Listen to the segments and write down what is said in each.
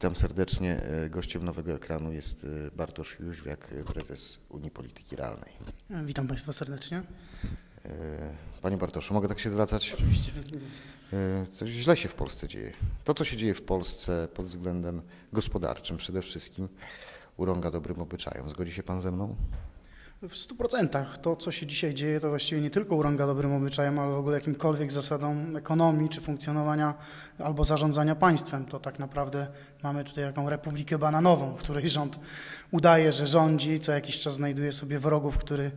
Witam serdecznie. E, Gościem nowego ekranu jest e, Bartosz Jóźwiak, e, prezes Unii Polityki Realnej. Witam Państwa serdecznie. Panie Bartoszu, mogę tak się zwracać? Oczywiście. Coś źle się w Polsce dzieje. To, co się dzieje w Polsce pod względem gospodarczym przede wszystkim urąga dobrym obyczajom. Zgodzi się Pan ze mną? W 100% to, co się dzisiaj dzieje, to właściwie nie tylko urąga dobrym obyczajem, ale w ogóle jakimkolwiek zasadom ekonomii czy funkcjonowania albo zarządzania państwem. To tak naprawdę mamy tutaj taką republikę bananową, w której rząd udaje, że rządzi, co jakiś czas znajduje sobie wrogów, który,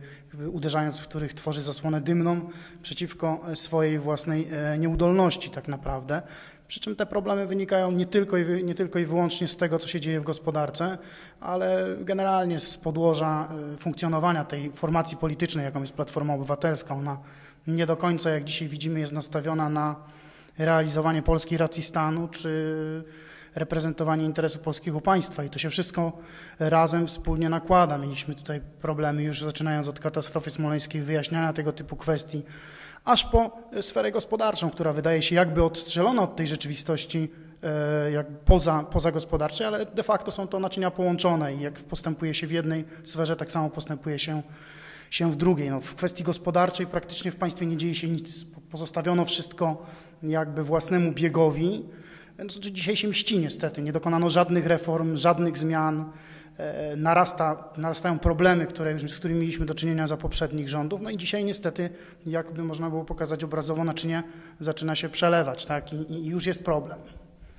uderzając w których tworzy zasłonę dymną przeciwko swojej własnej e, nieudolności tak naprawdę. Przy czym te problemy wynikają nie tylko, i, nie tylko i wyłącznie z tego, co się dzieje w gospodarce, ale generalnie z podłoża y, funkcjonowania tej formacji politycznej, jaką jest Platforma Obywatelska. Ona nie do końca, jak dzisiaj widzimy, jest nastawiona na realizowanie polskiej racji stanu czy reprezentowanie interesu polskiego państwa i to się wszystko razem wspólnie nakłada. Mieliśmy tutaj problemy już zaczynając od katastrofy smoleńskiej, wyjaśniania tego typu kwestii, aż po sferę gospodarczą, która wydaje się jakby odstrzelona od tej rzeczywistości e, jak poza, poza gospodarczej, ale de facto są to naczynia połączone i jak postępuje się w jednej sferze, tak samo postępuje się, się w drugiej. No, w kwestii gospodarczej praktycznie w państwie nie dzieje się nic. Po- Pozostawiono wszystko jakby własnemu biegowi. Więc dzisiaj się mści niestety. Nie dokonano żadnych reform, żadnych zmian. E, Narasta, narastają problemy, które z którymi mieliśmy do czynienia za poprzednich rządów. No i dzisiaj niestety, jakby można było pokazać obrazowo, naczynie zaczyna się przelewać, tak? I, i już jest problem.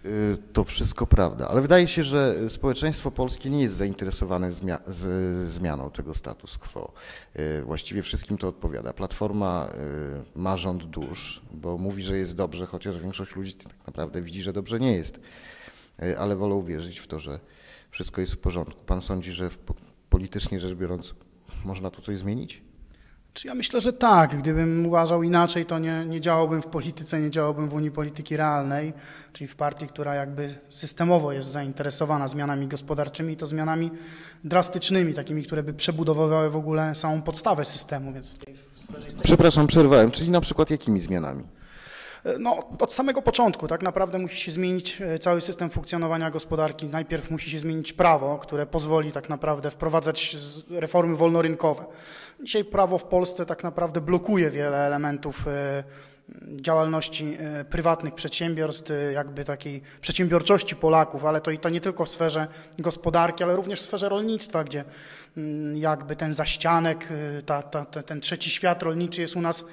Y, To wszystko prawda, ale wydaje się, że społeczeństwo polskie nie jest zainteresowane zmia zmianą tego status quo. Y, Właściwie wszystkim to odpowiada. Platforma ma rząd dusz, bo mówi, że jest dobrze, chociaż większość ludzi tak naprawdę widzi, że dobrze nie jest. Ale wolą wierzyć w to, że wszystko jest w porządku. Pan sądzi, że w, po- politycznie rzecz biorąc można tu coś zmienić? Czy ja myślę, że tak. Gdybym uważał inaczej, to nie, nie działałbym w polityce, nie działałbym w Unii Polityki Realnej, czyli w partii, która jakby systemowo jest zainteresowana zmianami gospodarczymi i to zmianami drastycznymi, takimi, które by przebudowywały w ogóle samą podstawę systemu, więc w tej jesteśmy Przepraszam, przerwałem. Czyli na przykład jakimi zmianami? No, od samego początku tak naprawdę musi się zmienić e, cały system funkcjonowania gospodarki. Najpierw musi się zmienić prawo, które pozwoli tak naprawdę wprowadzać reformy wolnorynkowe. Dzisiaj prawo w Polsce tak naprawdę blokuje wiele elementów e, działalności e, prywatnych przedsiębiorstw, e, jakby takiej przedsiębiorczości Polaków, ale to i to nie tylko w sferze gospodarki, ale również w sferze rolnictwa, gdzie mm, jakby ten zaścianek, e, ta, ta, ten trzeci świat rolniczy jest u nas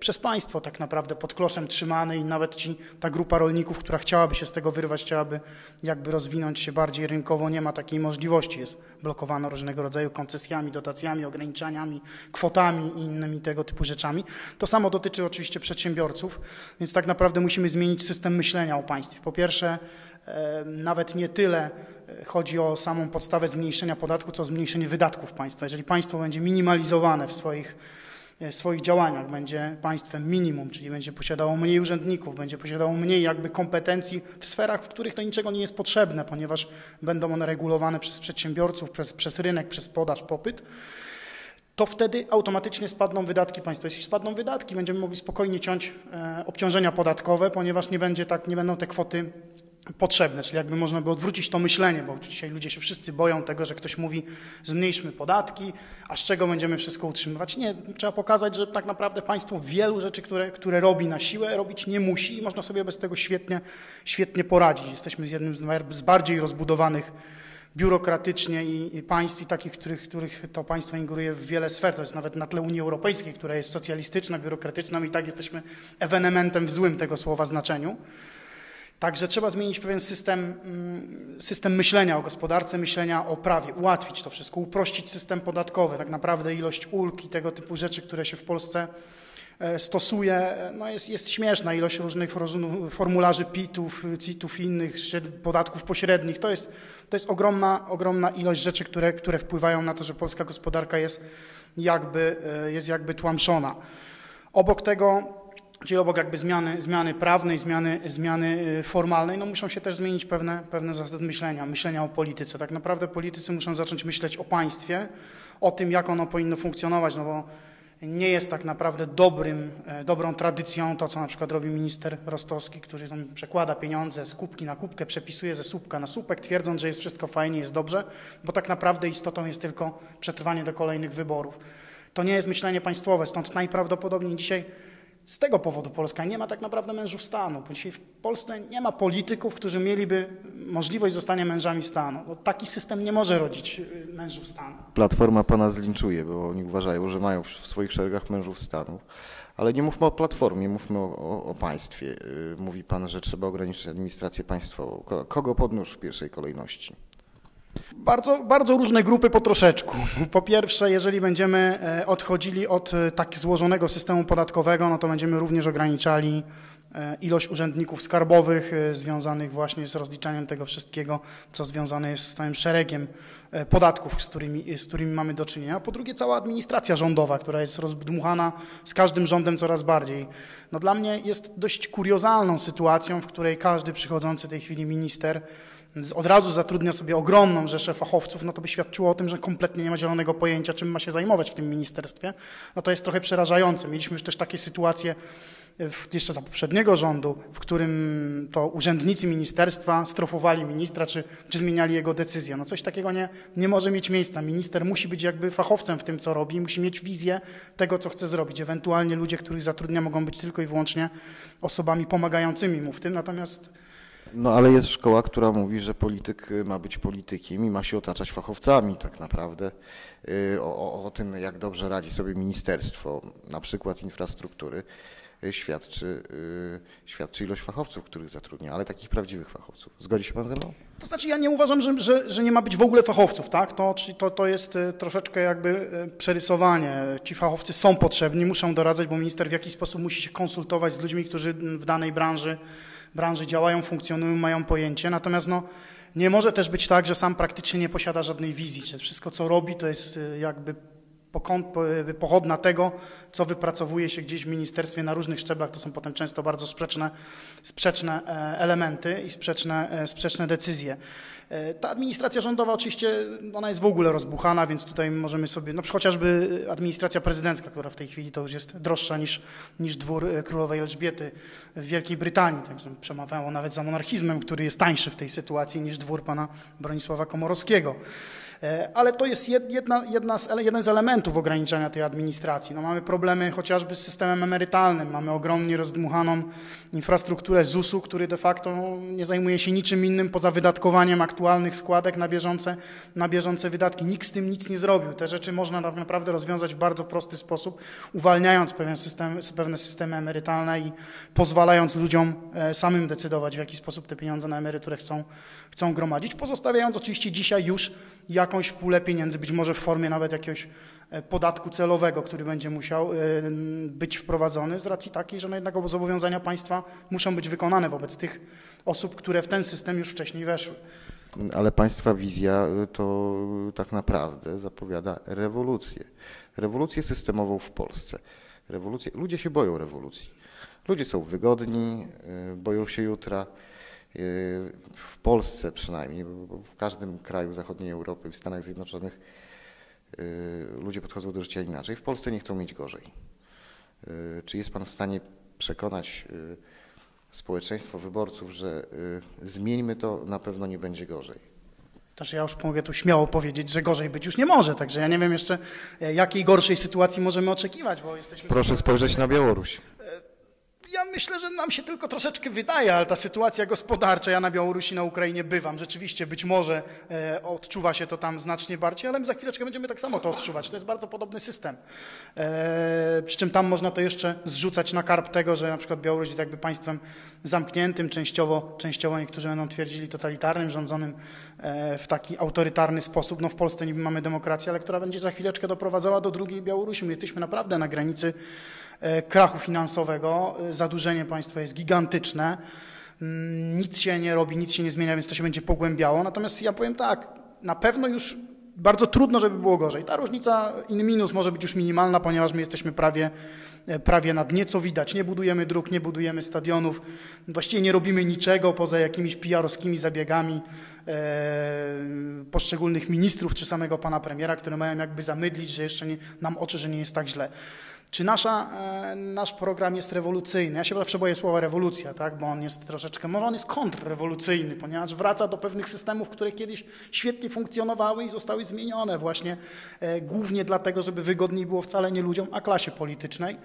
przez państwo tak naprawdę pod kloszem trzymany i nawet ci, ta grupa rolników, która chciałaby się z tego wyrwać, chciałaby jakby rozwinąć się bardziej rynkowo, nie ma takiej możliwości. Jest blokowana różnego rodzaju koncesjami, dotacjami, ograniczeniami, kwotami i innymi tego typu rzeczami. To samo dotyczy oczywiście przedsiębiorców, więc tak naprawdę musimy zmienić system myślenia o państwie. Po pierwsze, e, nawet nie tyle e, chodzi o samą podstawę zmniejszenia podatku, co o zmniejszenie wydatków państwa. Jeżeli państwo będzie minimalizowane w swoich w swoich działaniach będzie państwem minimum, czyli będzie posiadało mniej urzędników, będzie posiadało mniej jakby kompetencji w sferach, w których to niczego nie jest potrzebne, ponieważ będą one regulowane przez przedsiębiorców, przez, przez rynek, przez podaż, popyt, to wtedy automatycznie spadną wydatki państwa. Jeśli spadną wydatki, będziemy mogli spokojnie ciąć e, obciążenia podatkowe, ponieważ nie będzie tak, nie będą te kwoty potrzebne, czyli jakby można by odwrócić to myślenie, bo dzisiaj ludzie się wszyscy boją tego, że ktoś mówi zmniejszmy podatki, a z czego będziemy wszystko utrzymywać. Nie, trzeba pokazać, że tak naprawdę państwo wielu rzeczy, które, które robi na siłę, robić nie musi i można sobie bez tego świetnie, świetnie poradzić. Jesteśmy z jednym z bar- z bardziej rozbudowanych biurokratycznie i, i państw i takich, których, których to państwo ingeruje w wiele sfer. To jest nawet na tle Unii Europejskiej, która jest socjalistyczna, biurokratyczna, i tak jesteśmy ewenementem w złym tego słowa znaczeniu. Także trzeba zmienić pewien system, mm, system myślenia o gospodarce, myślenia o prawie, ułatwić to wszystko, uprościć system podatkowy. Tak naprawdę ilość ulg i tego typu rzeczy, które się w Polsce stosuje, e, no jest, jest śmieszna. Ilość różnych formularzy PIT-ów, CIT-ów innych podatków pośrednich. To jest, to jest ogromna, ogromna ilość rzeczy, które, które wpływają na to, że polska gospodarka jest jakby, e, jest jakby tłamszona. Obok tego Czyli obok jakby zmiany, zmiany prawnej, zmiany, zmiany formalnej, no muszą się też zmienić pewne, pewne zasady myślenia, myślenia o polityce. Tak naprawdę politycy muszą zacząć myśleć o państwie, o tym, jak ono powinno funkcjonować, no bo nie jest tak naprawdę dobrym, e, dobrą tradycją to, co na przykład robi minister Rostowski, który przekłada pieniądze z kubki na kubkę, przepisuje ze słupka na słupek, twierdząc, że jest wszystko fajnie, jest dobrze, bo tak naprawdę istotą jest tylko przetrwanie do kolejnych wyborów. To nie jest myślenie państwowe, stąd najprawdopodobniej dzisiaj z tego powodu Polska nie ma tak naprawdę mężów stanu, bo dzisiaj w Polsce nie ma polityków, którzy mieliby możliwość zostania mężami stanu. Bo taki system nie może rodzić y, mężów stanu. Platforma pana zlinczuje, bo oni uważają, że mają w swoich szeregach mężów stanu. Ale nie mówmy o platformie, mówmy o, o, o państwie. Y, mówi pan, że trzeba ograniczyć administrację państwową. Kogo podnósł w pierwszej kolejności? Bardzo, bardzo różne grupy po troszeczku. Po pierwsze, jeżeli będziemy e, odchodzili od e, tak złożonego systemu podatkowego, no to będziemy również ograniczali e, ilość urzędników skarbowych związanych właśnie z rozliczaniem tego wszystkiego, co związane jest z całym szeregiem podatków, z którymi, z którymi mamy do czynienia. Po drugie, cała administracja rządowa, która jest rozdmuchana z każdym rządem coraz bardziej. No dla mnie jest dość kuriozalną sytuacją, w której każdy przychodzący w tej chwili minister od razu zatrudnia sobie ogromną rzeszę fachowców, no to by świadczyło o tym, że kompletnie nie ma zielonego pojęcia, czym ma się zajmować w tym ministerstwie. No to jest trochę przerażające. Mieliśmy już też takie sytuacje jeszcze za poprzedniego rządu, w którym to urzędnicy ministerstwa strofowali ministra, czy, czy zmieniali jego decyzję. No coś takiego nie, nie może mieć miejsca. Minister musi być jakby fachowcem w tym, co robi, musi mieć wizję tego, co chce zrobić. Ewentualnie ludzie, których zatrudnia, mogą być tylko i wyłącznie osobami pomagającymi mu w tym, natomiast no ale jest szkoła, która mówi, że polityk y, ma być politykiem i ma się otaczać fachowcami tak naprawdę y, o, o tym, jak dobrze radzi sobie ministerstwo, na przykład infrastruktury, świadczy, świadczy ilość fachowców, których zatrudnia, ale takich prawdziwych fachowców. Zgodzi się Pan ze mną? To znaczy ja nie uważam, że, że, że nie ma być w ogóle fachowców, tak? To, to, to jest troszeczkę jakby przerysowanie. Ci fachowcy są potrzebni, muszą doradzać, bo minister w jakiś sposób musi się konsultować z ludźmi, którzy w danej branży branży działają, funkcjonują, mają pojęcie. Natomiast no, nie może też być tak, że sam praktycznie nie posiada żadnej wizji, że wszystko, co robi, to jest y, jakby y, pochodna tego, co wypracowuje się gdzieś w ministerstwie na różnych szczeblach. To są potem często bardzo sprzeczne, sprzeczne e, elementy i sprzeczne, e, sprzeczne decyzje. E, ta administracja rządowa oczywiście, ona jest w ogóle rozbuchana, więc tutaj możemy sobie, no chociażby administracja prezydencka, która w tej chwili to już jest droższa niż, niż dwór królowej Elżbiety w Wielkiej Brytanii, także przemawiało nawet za monarchizmem, który jest tańszy w tej sytuacji niż dwór pana Bronisława Komorowskiego. E, ale to jest jedna, jedna z, jeden z elementów ograniczania tej administracji. No mamy problemy chociażby z systemem emerytalnym, mamy ogromnie rozdmuchaną infrastrukturę ZUS-u, który de facto no, nie zajmuje się niczym innym poza wydatkowaniem aktualnych składek na bieżące, na bieżące wydatki. Nikt z tym nic nie zrobił. Te rzeczy można tak naprawdę rozwiązać w bardzo prosty sposób, uwalniając pewien system, pewne systemy emerytalne i pozwalając ludziom e, samym decydować, w jaki sposób te pieniądze na emeryturę chcą, chcą gromadzić, pozostawiając oczywiście dzisiaj już jakąś pulę pieniędzy, być może w formie nawet jakiegoś e, podatku celowego, który będzie musiał e, być wprowadzony z racji takiej, że no jednak zobowiązania państwa muszą być wykonane wobec tych osób, które w ten system już wcześniej weszły. Ale państwa wizja e, to tak naprawdę zapowiada rewolucję. Rewolucję systemową w Polsce. Rewolucję. Ludzie się boją rewolucji. Ludzie są wygodni, boją się jutra. W Polsce przynajmniej, bo w każdym kraju zachodniej Europy, w Stanach Zjednoczonych y, ludzie podchodzą do życia inaczej. W Polsce nie chcą mieć gorzej. Y, czy jest Pan w stanie przekonać y, społeczeństwo wyborców, że zmieńmy to, na pewno nie będzie gorzej? Znaczy ja już mogę tu śmiało powiedzieć, że gorzej być już nie może, także ja nie wiem jeszcze, e, jakiej gorszej sytuacji możemy oczekiwać, bo jesteśmy... Proszę spojrzeć na Białoruś. Ja myślę, że nam się tylko troszeczkę wydaje, ale ta sytuacja gospodarcza, ja na Białorusi, na Ukrainie bywam, rzeczywiście być może e, odczuwa się to tam znacznie bardziej, ale my za chwileczkę będziemy tak samo to odczuwać. To jest bardzo podobny system. E, przy czym tam można to jeszcze zrzucać na karp tego, że na przykład Białoruś jest jakby państwem zamkniętym, częściowo, częściowo niektórzy będą twierdzili totalitarnym, rządzonym e, w taki autorytarny sposób. No w Polsce niby mamy demokrację, ale która będzie za chwileczkę doprowadzała do drugiej Białorusi. My jesteśmy naprawdę na granicy krachu finansowego. E, zadłużenie państwa jest gigantyczne. Mm, nic się nie robi, nic się nie zmienia, więc to się będzie pogłębiało. Natomiast ja powiem tak, na pewno już bardzo trudno, żeby było gorzej. Ta różnica in minus może być już minimalna, ponieważ my jesteśmy prawie, e, prawie na dnie, co widać. Nie budujemy dróg, nie budujemy stadionów, właściwie nie robimy niczego poza jakimiś PR-owskimi zabiegami e, poszczególnych ministrów czy samego pana premiera, które mają jakby zamydlić, że jeszcze nie, nam oczy, że nie jest tak źle. Czy nasza, e, nasz program jest rewolucyjny? Ja się zawsze boję słowa rewolucja, tak? bo on jest troszeczkę, może on jest kontrrewolucyjny, ponieważ wraca do pewnych systemów, które kiedyś świetnie funkcjonowały i zostały zmienione właśnie e, głównie dlatego, żeby wygodniej było wcale nie ludziom, a klasie politycznej.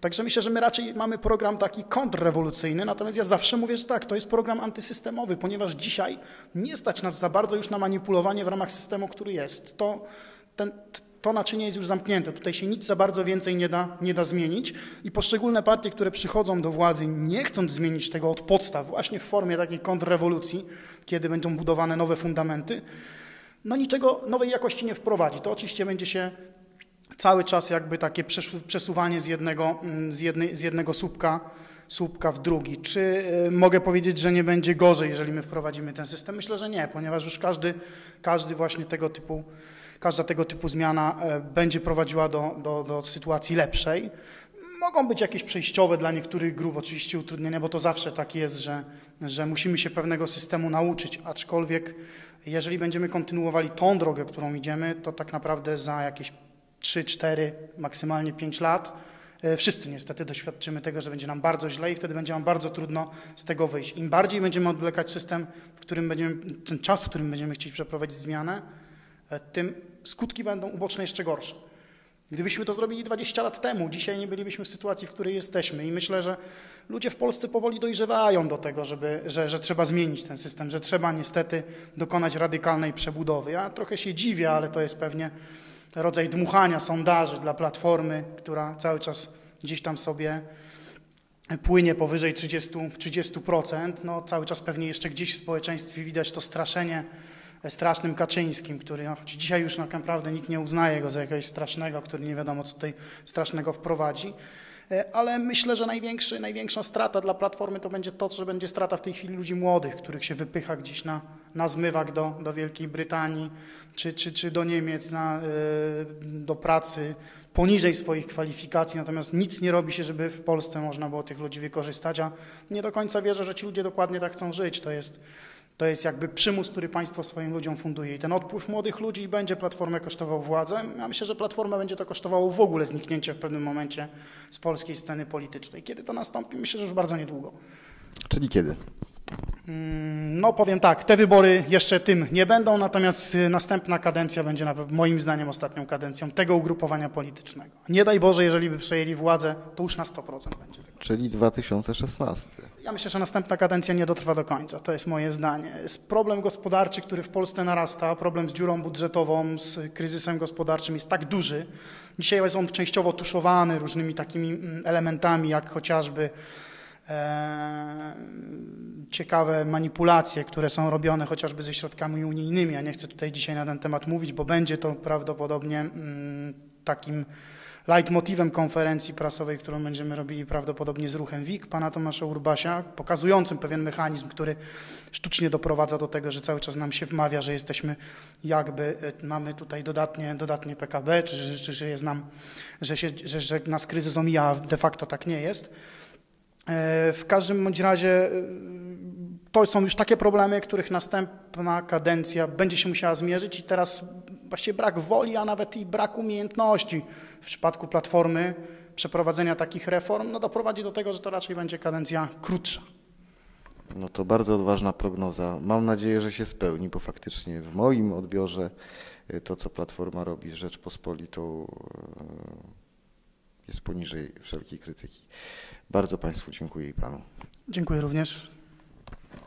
Także myślę, że my raczej mamy program taki kontrrewolucyjny, natomiast ja zawsze mówię, że tak, to jest program antysystemowy, ponieważ dzisiaj nie stać nas za bardzo już na manipulowanie w ramach systemu, który jest. To, ten, to naczynie jest już zamknięte. Tutaj się nic za bardzo więcej nie da, nie da zmienić i poszczególne partie, które przychodzą do władzy, nie chcąc zmienić tego od podstaw, właśnie w formie takiej kontrrewolucji, kiedy będą budowane nowe fundamenty, no niczego nowej jakości nie wprowadzi. To oczywiście będzie się cały czas jakby takie przesuwanie z jednego, mm, z jednej, z jednego słupka, słupka w drugi. Czy y, mogę powiedzieć, że nie będzie gorzej, jeżeli my wprowadzimy ten system? Myślę, że nie, ponieważ już każdy, każdy właśnie tego typu każda tego typu zmiana e, będzie prowadziła do, do, do sytuacji lepszej. Mogą być jakieś przejściowe dla niektórych grup oczywiście utrudnienia, bo to zawsze tak jest, że, że musimy się pewnego systemu nauczyć, aczkolwiek jeżeli będziemy kontynuowali tą drogę, którą idziemy, to tak naprawdę za jakieś 3, 4, maksymalnie 5 lat e, wszyscy niestety doświadczymy tego, że będzie nam bardzo źle i wtedy będzie nam bardzo trudno z tego wyjść. Im bardziej będziemy odwlekać system, w którym będziemy, ten czas, w którym będziemy chcieli przeprowadzić zmianę, tym skutki będą uboczne jeszcze gorsze. Gdybyśmy to zrobili 20 lat temu, dzisiaj nie bylibyśmy w sytuacji, w której jesteśmy. I myślę, że ludzie w Polsce powoli dojrzewają do tego, żeby, że, że trzeba zmienić ten system, że trzeba niestety dokonać radykalnej przebudowy. Ja trochę się dziwię, ale to jest pewnie rodzaj dmuchania sondaży dla Platformy, która cały czas gdzieś tam sobie płynie powyżej 30%. 30%. No, cały czas pewnie jeszcze gdzieś w społeczeństwie widać to straszenie strasznym Kaczyńskim, który no, choć dzisiaj już tak naprawdę nikt nie uznaje go za jakiegoś strasznego, który nie wiadomo co tutaj strasznego wprowadzi. E, ale myślę, że największy, największa strata dla Platformy to będzie to, że będzie strata w tej chwili ludzi młodych, których się wypycha gdzieś na, na zmywak do, do Wielkiej Brytanii czy, czy, czy do Niemiec na, e, do pracy poniżej swoich kwalifikacji, natomiast nic nie robi się, żeby w Polsce można było tych ludzi wykorzystać, a nie do końca wierzę, że ci ludzie dokładnie tak chcą żyć. To jest to jest jakby przymus, który państwo swoim ludziom funduje. I ten odpływ młodych ludzi będzie Platformę kosztował władzę. Ja myślę, że Platformę będzie to kosztowało w ogóle zniknięcie w pewnym momencie z polskiej sceny politycznej. Kiedy to nastąpi? Myślę, że już bardzo niedługo. Czyli kiedy? Mm, no powiem tak, te wybory jeszcze tym nie będą, natomiast y, następna kadencja będzie moim zdaniem ostatnią kadencją tego ugrupowania politycznego. Nie daj Boże, jeżeli by przejęli władzę, to już na 100% będzie. Czyli 2016. Ja myślę, że następna kadencja nie dotrwa do końca, to jest moje zdanie. Problem gospodarczy, który w Polsce narasta, problem z dziurą budżetową, z kryzysem gospodarczym jest tak duży. Dzisiaj jest on częściowo tuszowany różnymi takimi mm, elementami, jak chociażby ciekawe manipulacje, które są robione chociażby ze środkami unijnymi. Ja nie chcę tutaj dzisiaj na ten temat mówić, bo będzie to prawdopodobnie mm, takim leitmotivem konferencji prasowej, którą będziemy robili prawdopodobnie z ruchem WIK, pana Tomasza Urbasia, pokazującym pewien mechanizm, który sztucznie doprowadza do tego, że cały czas nam się wmawia, że jesteśmy jakby, e, mamy tutaj dodatnie, dodatnie PKB, czy, czy, że, jest nam, że, się, że, że nas kryzys omija, de facto tak nie jest. E, w każdym bądź razie e, to są już takie problemy, których następna kadencja będzie się musiała zmierzyć i teraz właściwie brak woli, a nawet i brak umiejętności w przypadku Platformy przeprowadzenia takich reform, no doprowadzi do tego, że to raczej będzie kadencja krótsza. No to bardzo odważna prognoza. Mam nadzieję, że się spełni, bo faktycznie w moim odbiorze e, to, co Platforma robi z Rzeczpospolitą jest poniżej wszelkiej krytyki. Bardzo Państwu dziękuję i Panu. Dziękuję również.